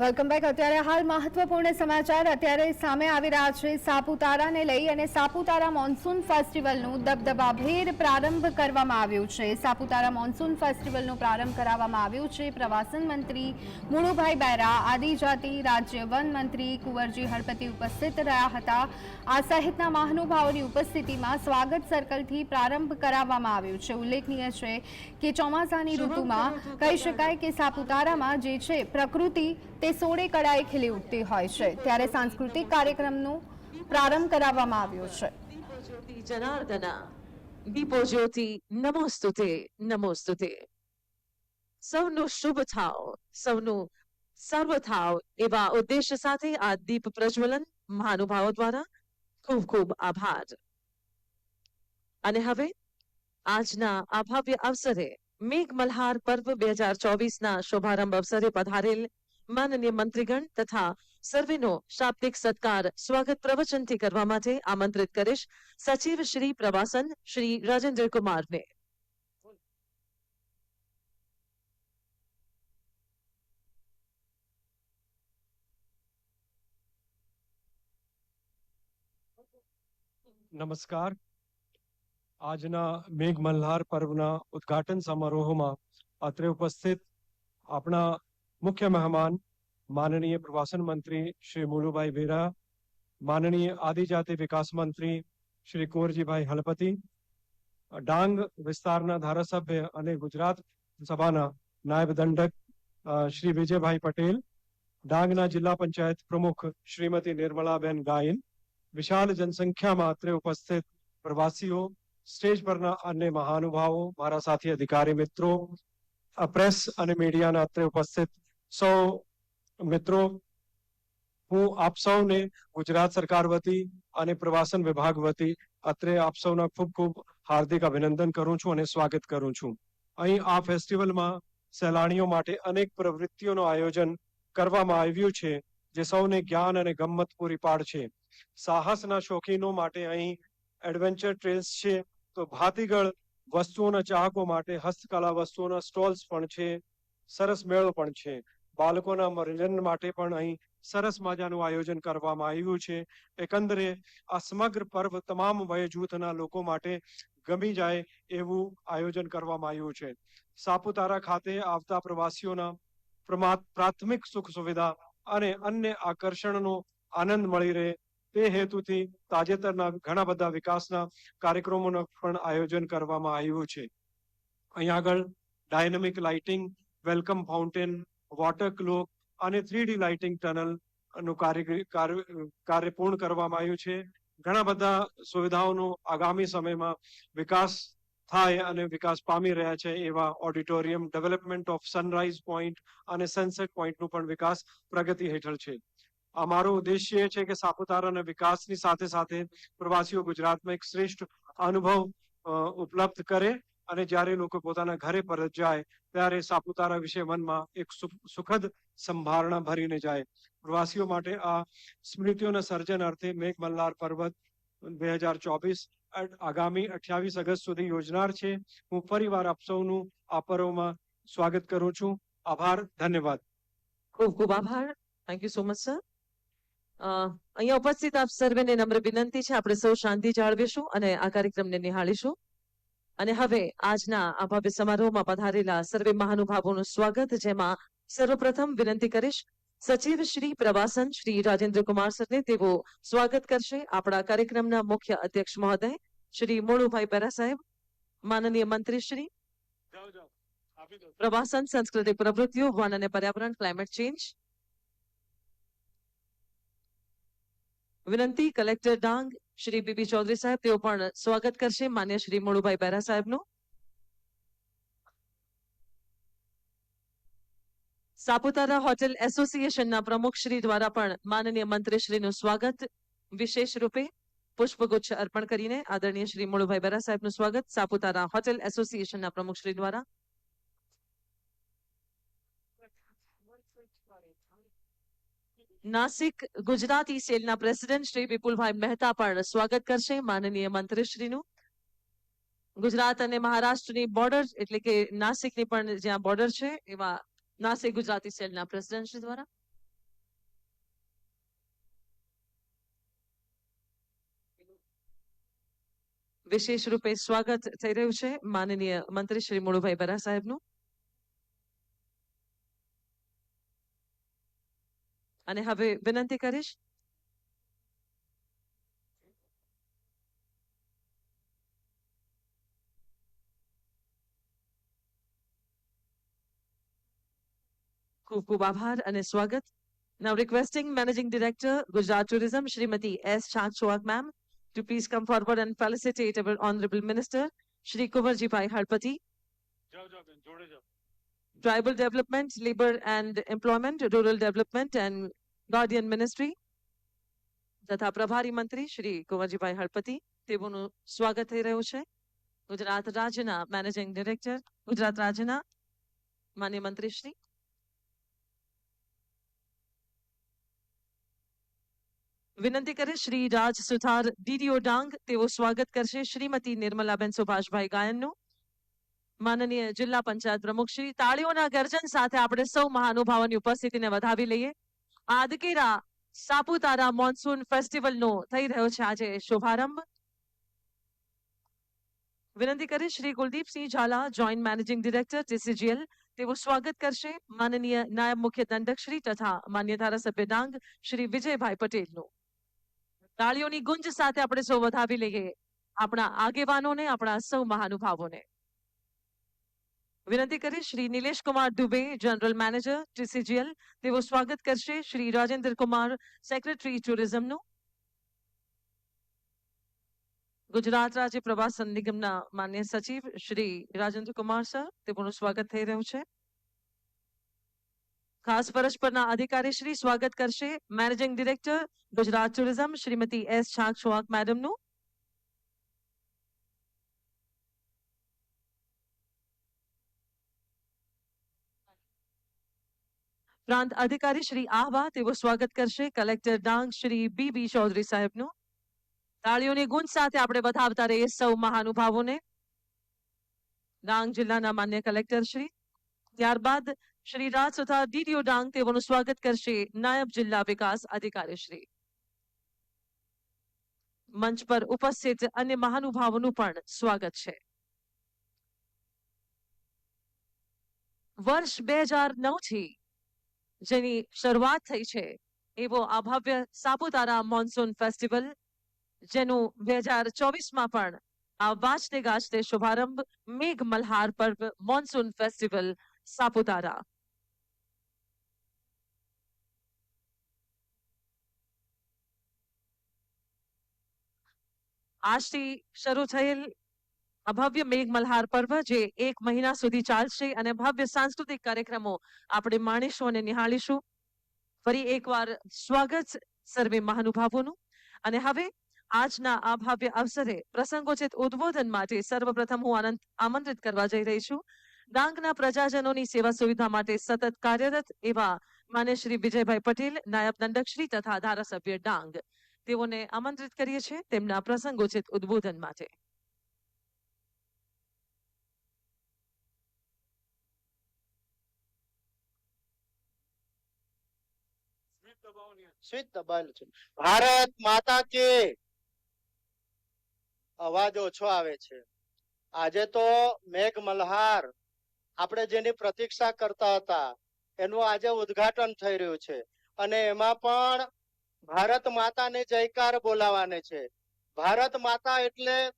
Welcome back અત્યારે હાલ મહત્વપૂર્ણ સમાચાર અત્યારે સામે આવી રહ્યા છે સાપુતારાને લઈ અને સાપુતારા મોન્સૂન ફેસ્ટિવલનું દબદબાભેર પ્રારંભ કરવામાં આવ્યું છે. સાપુતારા મોન્સૂન ફેસ્ટિવલનો પ્રારંભ કરાવવામાં આવ્યું છે. પ્રવાસન મંત્રી મુળુભાઈ બેરા આદિજાતિ રાજ્ય વન મંત્રી કુંવરજી હળપતિ ઉપસ્થિત રહ્યા હતા. આ સહિતના મહાનુભાવોની ઉપસ્થિતિમાં સ્વાગત સર્કલથી પ્રારંભ કરાવવામાં આવ્યો છે. ઉલ્લેખનીય છે કે ચોમાસાની ઋતુમાં કહી શકાય કે સાપુતારામાં જે છે પ્રકૃતિ તે સોળે કળાએ ખીલી ઉઠતી હોય છે. ત્યારે સાંસ્કૃતિક કાર્યક્રમનો પ્રારંભ કરાવવામાં આવ્યો છે. દીપો જ્યોતિ નમોસ્તુતે નમોસ્તુતે. સૌનું શુભ થાવ, સૌનું સર્વ થાવ એવા ઉદ્દેશ્ય સાથે આ દીપ પ્રજ્વલન મહાનુભાવો દ્વારા ખૂબ ખૂબ આભાર. અને હવે આજના આ ભવ્ય અવસરે મેઘ મલ્હાર પર્વ બે હજાર ચોવીસના શુભારંભ અવસરે પધારેલ માનનીય મંત્રીગણ તથા સર્વેનો શાબ્દિક સત્કાર સ્વાગત પ્રવચનથી કરવા માટે આમંત્રિત કરીશ. સચિવ શ્રી પ્રવાસન, શ્રી રાજેન્દ્ર કુમારને નમસ્કાર. આજના મેઘ મલ્હાર પર્વના ઉદ્ઘાટન સમારોહમાં અત્રે ઉપસ્થિત આપણા મુખ્ય મહેમાન, માનનીય પ્રવાસન મંત્રી શ્રી મુલુભાઈ વેરા, માનનીય આદિજાતિ વિકાસ મંત્રી શ્રી કુંવરજીભાઈ હલપતિ, ડાંગ વિસ્તારના ધારાસભ્ય અને ગુજરાત સભાના નાયબ દંડક શ્રી વિજયભાઈ પટેલ, ડાંગના જિલ્લા પંચાયત પ્રમુખ શ્રીમતી નિર્મલાબેન ગાયન, વિશાળ જનસંખ્યામાં અત્રે ઉપસ્થિત પ્રવાસીઓ સ્ટેજ પરના અન્ય મહાનુભાવો, મારા સાથી અધિકારી મિત્રો પ્રેસ અને મીડિયાના અત્રે ઉપસ્થિત સૌ મિત્રો, હું આપ સૌને ગુજરાત સરકાર વતી અને પ્રવાસન વિભાગ વતી અત્રે આપ સૌના ખૂબ ખૂબ હાર્દિક અભિનંદન કરું છું અને સ્વાગત કરું છું. અહીં આ ફેસ્ટિવલમાં સહેલાણીઓ માટે અનેક પ્રવૃત્તિઓનું આયોજન કરવામાં આવ્યું છે, જે સૌને જ્ઞાન અને ગમત પૂરી પાડશે સાહસના શોખીનો માટે અહીં એડવેન્ચર ટ્રેલ્સ છે, તો ભાતીગળ વસ્તુઓના ચાહકો માટે હસ્તકલા વસ્તુઓના સ્ટોલ્સ પણ છે, સરસ મેળો પણ છે. બાળકોના મનોરંજન માટે પણ અહીં સરસ મજાનું આયોજન કરવામાં આવ્યું છે. એકંદરે આ સમગ્ર પર્વ તમામ વય જૂથના લોકો માટે ગમી જાય એવું આયોજન કરવામાં આવ્યું છે. સાપુતારા ખાતે આવતા પ્રવાસીઓના પ્રાથમિક સુખ સુવિધા અને અન્ય આકર્ષણનો આનંદ મળી રહે તે હેતુથી તાજેતરના ઘણા બધા વિકાસના કાર્યક્રમોનું પણ આયોજન કરવામાં આવ્યું છે. અહીં આગળ dynamic lighting, welcome fountain water clock અને થ્રી લાઇટિંગ ટનલનું કાર્ય પૂર્ણ કરવામાં આવ્યું છે. ઘણા બધા સુવિધાઓનો આગામી સમયમાં વિકાસ થાય અને વિકાસ પામી રહ્યા છે એવા auditorium development of sunrise point અને સનસેટ પોઈન્ટનું પણ વિકાસ પ્રગતિ હેઠળ છે. અમારો ઉદ્દેશ્ય એ છે કે સાપુતારાના વિકાસની સાથે સાથે પ્રવાસીઓ ગુજરાતમાં એક શ્રેષ્ઠ અનુભવ ઉપલબ્ધ કરે અને જ્યારે લોકો પોતાના ઘરે પરત જાય, ત્યારે સાપુતારા વિશે મનમાં એક સુખદ સંભારણા ભરીને જાય. પ્રવાસીઓ માટે આ સ્મૃતિઓના સર્જન અર્થે મેઘ મલ્હાર પર્વત બે હજાર ચોવીસ આગામી અઠ્યાવીસ અગસ્ટ સુધી યોજનાર છે. હું ફરીવાર આપ સૌનું આ પર્વમાં સ્વાગત કરું છું. આભાર, ધન્યવાદ. ખૂબ ખૂબ આભાર. Thank you so much sir અહીંયા ઉપસ્થિત આપ સર્વેને નમ્ર વિનંતી છે. આપણે સૌ શાંતિ જાળવીશું અને આ કાર્યક્રમને નિહાળીશું. અને હવે આજના આ ભવ્ય સમારોહમાં પધારેલા સર્વે મહાનુભાવોનું સ્વાગત, જેમાં સર્વપ્રથમ વિનંતી કરીશ, સચિવ શ્રી પ્રવાસન શ્રી રાજેન્દ્ર કુમાર સરને તેઓ સ્વાગત કરશે. આપણા કાર્યક્રમના મુખ્ય અધ્યક્ષ મહોદય, શ્રી મોણુભાઈ પેરા સાહેબ, માનનીય મંત્રી શ્રી પ્રવાસન સાંસ્કૃતિક પ્રવૃત્તિઓ, વન અને પર્યાવરણ, ક્લાઇમેટ ચેન્જ. વિનંતી, collector Dang Shri B B Chaudhari સાહેબ, તેઓ પણ સ્વાગત કરશે. માન્ય શ્રી મોળુભાઈ બહેરા સાહેબનું. સાપુતારા હોટેલ એસોસિએશનના પ્રમુખ શ્રી દ્વારા પણ માનનીય મંત્રી શ્રીનું સ્વાગત. વિશેષ રૂપે પુષ્પગુચ્છ અર્પણ કરીને આદરણીય શ્રી મોળુભાઈ બેરા સાહેબનું સ્વાગત. સાપુતારા હોટેલ એસોસિએશનના પ્રમુખ શ્રી દ્વારા નાસિક ગુજરાતી સેલના પ્રેસિડેન્ટ શ્રી વિપુલભાઈ મહેતા પણ સ્વાગત કરશે. માનનીય મંત્રીશ્રીનું ગુજરાત અને મહારાષ્ટ્રની બોર્ડર એટલે કે નાસિકની પણ જ્યાં બોર્ડર છે, એવા નાસિક ગુજરાતી સેલના પ્રેસિડેન્ટ શ્રી દ્વારા. વિશેષ રૂપે સ્વાગત થઈ રહ્યું છે માનનીય મંત્રી શ્રી મુળુભાઈ બરા સાહેબનું. અને હવે વિનંતી કરીશ ખૂબ ખૂબ આભાર અને સ્વાગત Now requesting Managing Director, Gujarat Tourism, Srimati S. Chakchuak ma'am, to please come forward and felicitate our Honorable Minister, Shri Kumarji Pai Harpati. Tribal Development, Labor and Employment, Rural Development and Guardian ministry તથા પ્રભારી મંત્રી શ્રી કુંવરજીભાઈ હળપતિ, તેઓનું સ્વાગત થઈ રહ્યું છે. ગુજરાત રાજ્યના managing director Gujarat રાજ્યના માન્ય મંત્રી શ્રી વિનંતી કરે શ્રી રાજ સુથાર ડીડીઓ ડાંગ, તેઓ સ્વાગત કરશે શ્રીમતી નિર્મલાબેન સુભાષભાઈ ગાયનનું. માનનીય જિલ્લા પંચાયત પ્રમુખ શ્રી તાળીઓના ગર્જન સાથે આપણે સૌ મહાનુભાવોની ઉપસ્થિતિને વધાવી લઈએ. આદકેરા સાપુતારા મોન્સૂન ફેસ્ટિવલનો થઈ રહ્યો છે આજે શુભારંભ. વિનંતી કરે Shri Kuldeepsinh Zala, joint managing director TCGL, તેઓ સ્વાગત કરશે. માનનીય નાયબ મુખ્ય દંડક શ્રી તથા માન્ય ધારાસભ્ય ડાંગ શ્રી વિજયભાઈ પટેલનું. તાળીઓની ગુંજ સાથે આપણે સૌ વધાવી લઈએ આપણા આગેવાનોને, આપણા સૌ મહાનુભાવોને. વિનંતી કરી Shri Nilesh Dubey general manager TCGL તેઓ સ્વાગત કરશે શ્રી રાજેન્દ્ર કુમાર સેક્રેટરી ટુરિઝમનું ગુજરાત રાજ્ય પ્રવાસન નિગમના માન્ય સચિવ શ્રી રાજેન્દ્ર કુમાર સર, તેઓનું સ્વાગત થઈ રહ્યું છે. ખાસ ફરજ પરના અધિકારી શ્રી સ્વાગત કરશે managing director, Gujarat tourism Shrimati S છાક છોઆક મેડમનું. પ્રાંત અધિકારી શ્રી આહવા તેઓ સ્વાગત કરશે. Collector Dang Shri B B Chaudhari સાહેબનું. તાળીઓની ગુંજ સાથે આપણે વધાવતા રહીએ સૌ મહાનુભાવોને. ડાંગ જિલ્લાના માન્ય કલેક્ટર શ્રી. ત્યારબાદ શ્રી રાજ સુથાર ડીડીઓ ડાંગ તેઓનું સ્વાગત કરશે નાયબ જિલ્લા વિકાસ અધિકારી શ્રી. મંચ પર ઉપસ્થિત અન્ય મહાનુભાવોનું પણ સ્વાગત છે. વર્ષ બે હજાર નવથી જેની શરૂઆત થઈ છે એવો આ ભવ્ય સાપુતારા મોન્સૂન ફેસ્ટિવલ, જેનું બે હજાર ચોવીસમાં પણ આ વાંચતે ગાજતે શુભારંભ મેઘ મલ્હાર પર્વ મોન્સૂન ફેસ્ટિવલ, સાપુતારા. આજથી શરૂ થયેલ ભવ્ય મેઘમલ્હાર પર્વ જે એક મહિના સુધી ચાલશે અને ભવ્ય સાંસ્કૃતિક કાર્યક્રમો આપણે માણીશું અને નિહાળીશું. ફરી એકવાર સ્વાગત સર્વે મહાનુભાવોનું. અને હવે આજના આ ભવ્ય અવસરે પ્રસંગોચિત ઉદ્બોધન માટે સર્વપ્રથમ હું આનંદ આમંત્રિત કરવા જઈ રહી છું. ડાંગના પ્રજાજનોની સેવા સુવિધા માટે સતત કાર્યરત એવા માન્ય શ્રી વિજયભાઈ પટેલ, નાયબ દંડકશ્રી તથા ધારાસભ્ય ડાંગ. તેઓને આમંત્રિત કરીએ છીએ તેમના પ્રસંગોચિત ઉદ્બોધન માટે. સ્વિચ દબાવેલું છે. ભારત માતા કે? અવાજ ઓછો આવે છે. આજે તો મેઘ મલ્હાર આપણે જેની પ્રતીક્ષા કરતા હતા એનું આજે ઉદઘાટન થઈ રહ્યું છે. અને એમાં પણ ભારત માતાને જયકાર બોલાવાને છે. ભારત માતા એટલે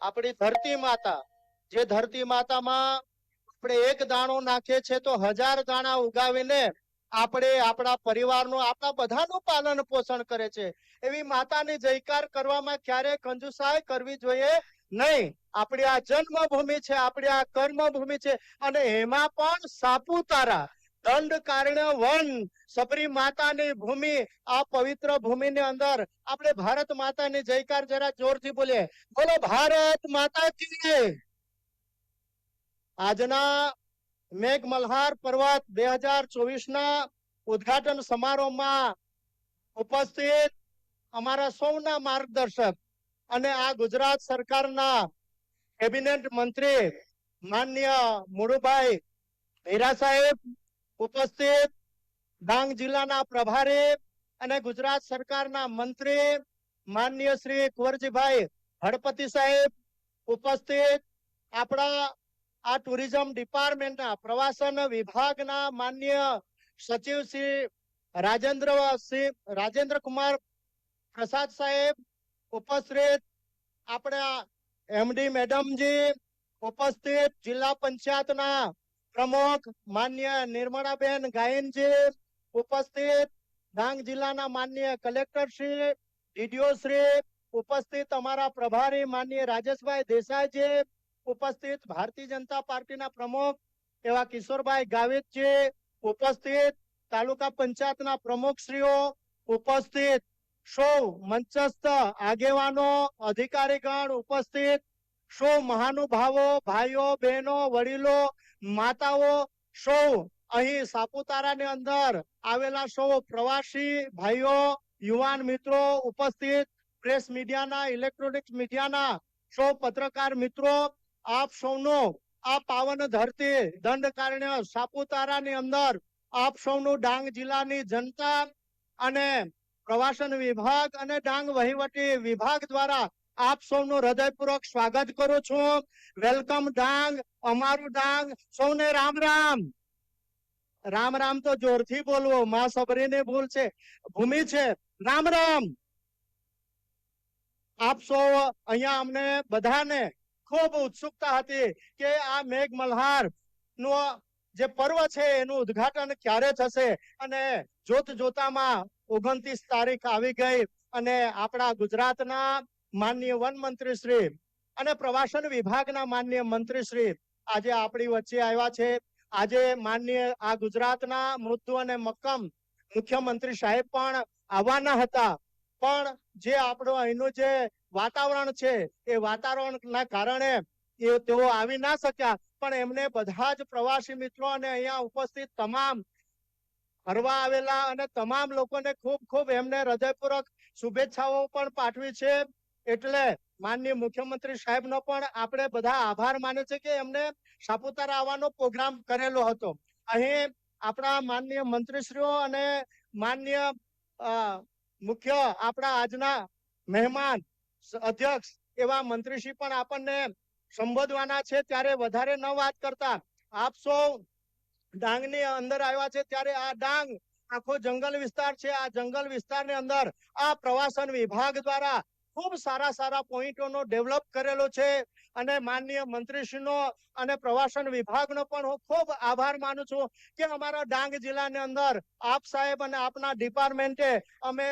આપણી ધરતી માતા. જે ધરતી માતામાં આપણે એક દાણો નાખીએ છીએ તો હજાર દાણા ઉગાવીને આપણે આપણા પરિવારનું, આપણા બધાનું પાલન પોષણ કરે છે. એવી માતાની જયકાર કરવામાં ક્યારે કંજુસાય કરવી જોઈએ નહીં. આપણી આ જન્મભૂમિ છે, આપણી આ કર્મભૂમિ છે અને એમાં પણ સાપુતારા દંડકારણ્ય વન, સબરી માતાની ભૂમિ, આ પવિત્ર ભૂમિની અંદર આપણે ભારત માતાની જયકાર જરા જોરથી બોલીએ. બોલો, ભારત માતા કી આજના મેઘ મલ્હાર પર્વત બે હજાર ચોવીસ ના ઉદ્ઘાટન સમારોહમાં ઉપસ્થિત અમારા સૌના માર્ગદર્શક અને આ ગુજરાત સરકારના કેબિનેટ મંત્રી માન્ય મુળુભાઈ હીરા સાહેબ ઉપસ્થિત ડાંગ જિલ્લાના પ્રભારી અને ગુજરાત સરકારના મંત્રી માન્ય શ્રી કુંવરજીભાઈ હળપતિ સાહેબ ઉપસ્થિત આપણા આ ટુરિઝમ ડિપાર્ટમેન્ટના પ્રવાસન વિભાગના માન્ય સચિવ શ્રી રાજેન્દ્ર સિંહ, રાજેન્દ્ર કુમાર પ્રસાદ સાહેબ ઉપસ્થિત, આપણા એમડી મેડમજી ઉપસ્થિત, જિલ્લા પંચાયતના પ્રમુખ માન્ય નિર્મળાબેન ગાયનજી ઉપસ્થિત, ડાંગ જિલ્લાના માન્ય કલેક્ટર શ્રી, ડીડીઓ શ્રી ઉપસ્થિત અમારા પ્રભારી માન્ય રાજેશભાઈ દેસાઈજી ઉપસ્થિત ભારતીય જનતા પાર્ટીના પ્રમુખ એવા કિશોરભાઈ ગાવિતજી ઉપસ્થિત તાલુકા પંચાયતના પ્રમુખશ્રીઓ ઉપસ્થિત, સૌ મંચસ્થ આગેવાનો, અધિકારીગણ ઉપસ્થિત, સૌ મહાનુભાવો, ભાઈઓ, બહેનો, વડીલો, માતાઓ, સૌ અહીં સાપુતારાની અંદર આવેલા સૌ પ્રવાસી ભાઈઓ, યુવાન મિત્રો ઉપસ્થિત, પ્રેસ મીડિયાના, ઇલેક્ટ્રોનિક્સ મીડિયાના સૌ પત્રકાર મિત્રો આપ સૌનો, આ પાવન ધરતી દંડકારણ્ય સાપુતારાની અંદર આપ સૌનું ડાંગ જિલ્લાની જનતા અને પ્રવાસન વિભાગ અને ડાંગ વહીવટી વિભાગ દ્વારા આપ સૌનું હૃદયપૂર્વક સ્વાગત કરું છું. વેલકમ ડાંગ, અમારું ડાંગ, સૌને રામ રામ. રામ રામ તો જોરથી બોલવો, માં સબરીની ભૂલ છે, ભૂમિ છે. રામ રામ. આપ સૌ અહીંયા અમને બધાને ખૂબ ઉત્સુકતા હતી કે આ મેઘ મલ્હાર નો જે પર્વ છે એનું ઉદઘાટન ક્યારે થશે? અને જોત જોતામાં ઓગણત્રીસ તારીખ આવી ગઈ અને આપણા ગુજરાતના માનનીય વન મંત્રી શ્રી અને પ્રવાસન વિભાગના માનનીય મંત્રી શ્રી આજે આપણી વચ્ચે આવ્યા છે. આજે માનનીય આ ગુજરાતના મૃદુ અને મક્કમ મુખ્યમંત્રી સાહેબ પણ આવવાના હતા. પણ જે આપણો અહીંનું જે વાતાવરણ છે, એ વાતાવરણના કારણે એ તેઓ આવી ના શક્યા. પણ એમને બધા જ પ્રવાસી મિત્રો અને અહીંયા ઉપસ્થિત તમામ ફરવા આવેલા અને તમામ લોકોને ખૂબ ખૂબ એમને હૃદયપૂર્વક શુભેચ્છાઓ પણ પાઠવી છે. એટલે માનનીય મુખ્યમંત્રી સાહેબનો પણ આપણે બધા આભાર માને છે કે એમને સાપુતારા આવવાનો પ્રોગ્રામ કરેલો હતો. અહીં આપણા માનનીય મંત્રીશ્રીઓ અને માનનીય મુખ્ય આપણા આજના મહેમાન અધ્યક્ષ એવા મંત્રીશ્રી પણ આપણને સંબોધવાના છે. ત્યારે વધારે ન વાત કરતા આપ સૌ ડાંગની અંદર આવ્યા છે. ત્યારે આ ડાંગ આખો જંગલ વિસ્તાર છે. આ જંગલ વિસ્તારની અંદર આ પ્રવાસન વિભાગ દ્વારા ખૂબ સારા સારા પોઈન્ટોનો ડેવલપ કરેલો છે. અને માનનીય મંત્રીશ્રીનો અને પ્રવાસન વિભાગનો પણ હું ખૂબ આભાર માનું છું કે અમારા ડાંગ જિલ્લાની અંદર આપ સાહેબ અને આપના ડિપાર્ટમેન્ટે અમે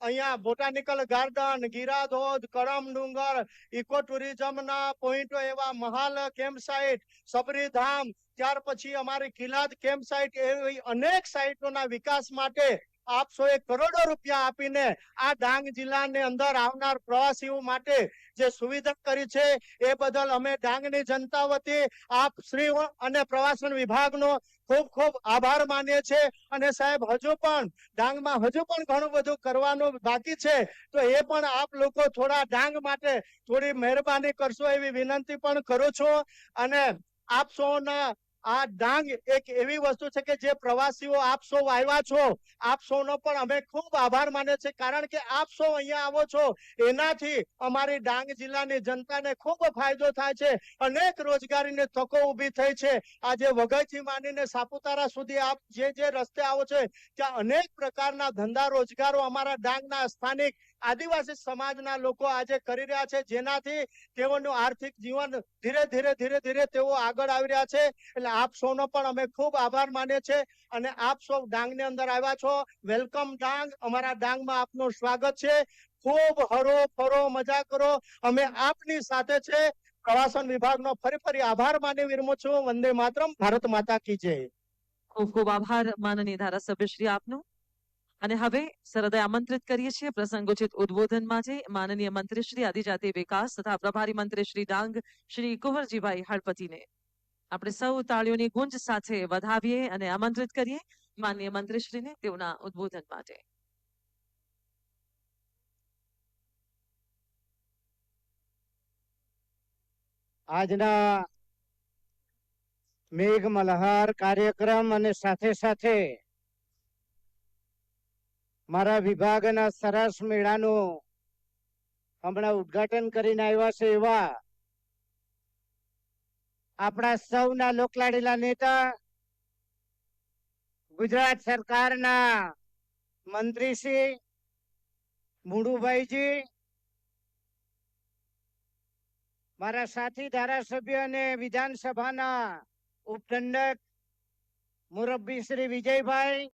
અહીંયા બોટાનિકલ ગાર્ડન ગીરા ધોધ કરમ ડુંગર ઇકો ટુરિઝમના પોઈન્ટો એવા મહાલ કેમ્પ સાઇટ સબરીધામ ત્યાર પછી અમારી કિલાદ કેમ્પ સાઇટ એવી અનેક સાઇટોના વિકાસ માટે આપ સૌએ કરોડો રૂપિયા આપીને આ ડાંગ જિલ્લાની અંદર આવનાર પ્રવાસીઓ માટે જે સુવિધા કરી છે, એ બદલ અમે ડાંગની જનતા વતી આપ શ્રી અને પ્રવાસન વિભાગનો ખૂબ ખૂબ આભાર માનીએ છીએ. અને સાહેબ, હજુ પણ ડાંગમાં હજુ પણ ઘણું બધું કરવાનું બાકી છે. તો એ પણ આપ લોકો થોડા ડાંગ માટે થોડી મહેરબાની કરશો એવી વિનંતી પણ કરું છું. અને આપ સૌના આ ડાંગ એક એવી વસ્તુ છે કે જે પ્રવાસીઓ આપ સૌ આવ્યા છો. આપ સૌનો પણ અમે ખૂબ આભાર માને છે કારણ કે આપ સૌ અહીંયા આવો છો. એનાથી અમારી ડાંગ જિલ્લાની જનતાને ખૂબ ફાયદો થાય છે. અનેક રોજગારીની તકો ઊભી થઈ છે. આજે વઘઈથી માંડીને સાપુતારા સુધી આપ જે જે રસ્તે આવો છો, ત્યાં અનેક પ્રકારના ધંધા રોજગારો અમારા ડાંગના સ્થાનિક આદિવાસી સમાજના લોકો આજે કરી રહ્યા છે. જેનાથી તેઓનું આર્થિક જીવન ધીરે ધીરે ધીરે ધીરે તેઓ આગળ આવી રહ્યા છે. એટલે આપ સૌનો પણ અમે ખૂબ આભાર માનીએ છે અને આપ સૌ ડાંગની અંદર આવ્યા છો. વેલકમ ડાંગ. અમારા ડાંગમાં આપનું સ્વાગત છે. ખૂબ હરો ફરો, મજા કરો. અમે આપની સાથે છે. પ્રવાસન વિભાગનો ફરી ફરી આભાર માની વિરમું છું. વંદે માતરમ. ભારત માતા કી જય. ખૂબ ખૂબ આભાર, માનનીય ધારાસભ્ય શ્રી આપનો. અને હવે સરદય આમંત્રિત કરીએ છીએ પ્રસંગોચિત ઉદ્બોધન માટે માનનીય મંત્રી શ્રી આદિજાતિ વિકાસ તથા પ્રભારી મંત્રી શ્રી ડાંગ શ્રી કુંવરજીભાઈ હળપતિને આપણે સૌ તાળીઓની ગુંજ સાથે વધાવીએ અને આમંત્રિત કરીએ માનનીય મંત્રીશ્રીને તેઓના ઉદબોધન માટે. આજના મેઘ મલ્હાર કાર્યક્રમ અને સાથે સાથે મારા વિભાગના સરસ મેળાનું હમણાં ઉદ્ઘાટન કરીને આવ્યા છે એવા આપણા સૌના લોકલાડીલા નેતા, ગુજરાત સરકારના મંત્રી શ્રી મુડુભાઈજી, મારા સાથી ધારાસભ્ય અને વિધાનસભાના ઉપદંડક મુરબ્બી શ્રી વિજયભાઈ